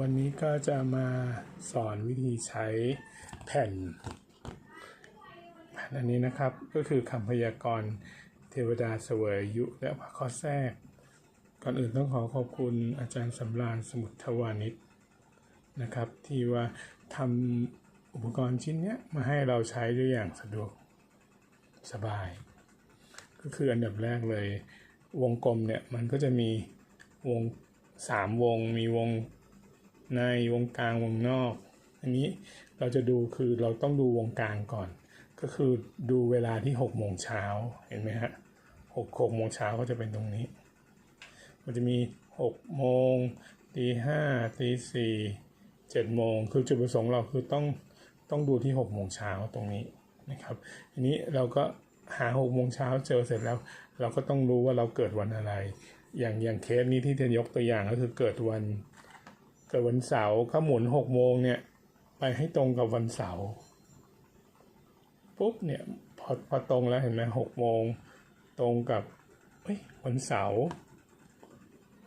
วันนี้ก็จะมาสอนวิธีใช้แผ่นแผ่นอันนี้นะครับก็คือคำพยากรณ์เทวดาเสวยยุและพระข้อแทรก ก่อนอื่นต้องขอขอบคุณอาจารย์สำราญสมุทรทวานิชนะครับ ที่ว่าทำอุปกรณ์ชิ้นนี้มาให้เราใช้ได้อย่างสะดวกสบาย ก็คืออันดับแรกเลยวงกลมเนี่ยมันก็จะมีวงสามวงมีวง ในวงกลางวงนอก อันนี้เราจะดูคือเราต้องดูวงกลางก่อน ก็คือดูเวลาที่หกโมงเช้าเห็นไหมฮะหกหกโมงเช้าก็จะเป็นตรงนี้มันจะมีหกโมงตีห้าตีสี่เจ็ดโมงคือจุดประสงค์เราคือต้องต้องดูที่หกโมงเช้าตรงนี้นะครับทีนี้เราก็หาหกโมงเช้าเจอเสร็จแล้ว เราก็ต้องรู้ว่าเราเกิดวันอะไร อย่างอย่างเคสนี้ที่จะยกตัวอย่างก็คือเกิดวัน เกิดวันเสาร์เขาหมุนหกโมงเนี่ย ไปให้ตรงกับวันเสาร์ปุ๊บเนี่ยพอพอตรงแล้วเห็นไหมหกโมงตรงกับวันเสาร์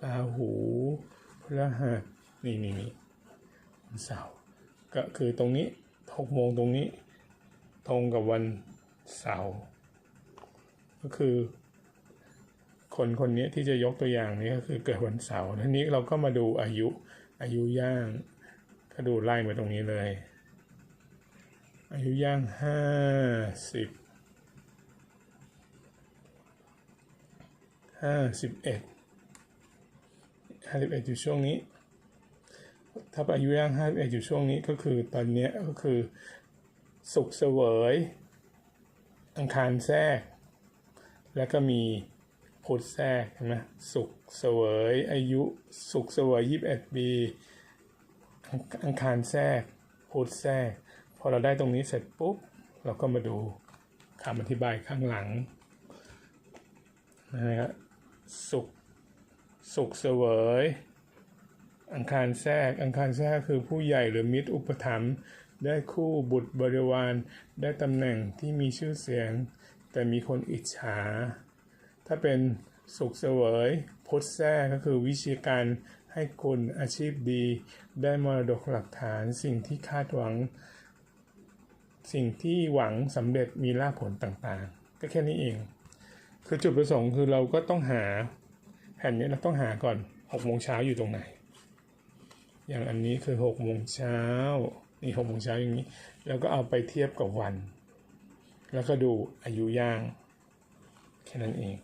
ราหูพฤหัสนี่นี่นี่วันเสาร์ก็คือตรงนี้หกโมงตรงนี้ ตรงกับวันเสาร์ก็คือ คนคนนี้ที่จะยกตัวอย่างนี้ก็คือเกิดวันเสาร์ทีนี้เราก็มาดูอายุ อายุย่างก็ดูไล่มาตรงนี้เลย อายุย่างห้าสิบห้าสิบเอ็ดห้าสิบเอ็ดอยู่ช่วงนี้ ถ้าอายุย่างห้าสิบเอ็ดอยู่ช่วงนี้ก็คือตอนนี้ก็คือสุขเสวย อังคารแทรก แล้วก็มี พุธแทรกเห็นไหมสุขเสวยอายุสุขเสวยยี่สิบเอ็ดปีอังคารแทรกพุธแทรก พอเราได้ตรงนี้เสร็จปุ๊บ เราก็มาดูคำอธิบายข้างหลังนะครับสุขสุขเสวย อังคารแทรก อังคารแทรกคือผู้ใหญ่หรือมิตรอุปถัมภ์ได้คู่บุตรบริวาร ได้ตำแหน่งที่มีชื่อเสียง แต่มีคนอิจฉา ถ้าเป็นสุขเสวยพุทธแท้ก็คือวิชีการให้คุณอาชีพดี ได้มรดกหลักฐานสิ่งที่คาดหวัง สิ่งที่หวังสำเร็จมีลาภผลต่างๆ ก็แค่นี้เอง คือจุดประสงค์คือเราก็ต้องหาแผ่นนี้เราต้องหาก่อนหกโมงเช้าอยู่ตรงไหน อย่างอันนี้คือหกโมงเช้านี่หกโมงเช้าอย่างนี้ แล้วก็เอาไปเทียบกับวัน แล้วก็ดูอายุย่าง แค่นั้นเอง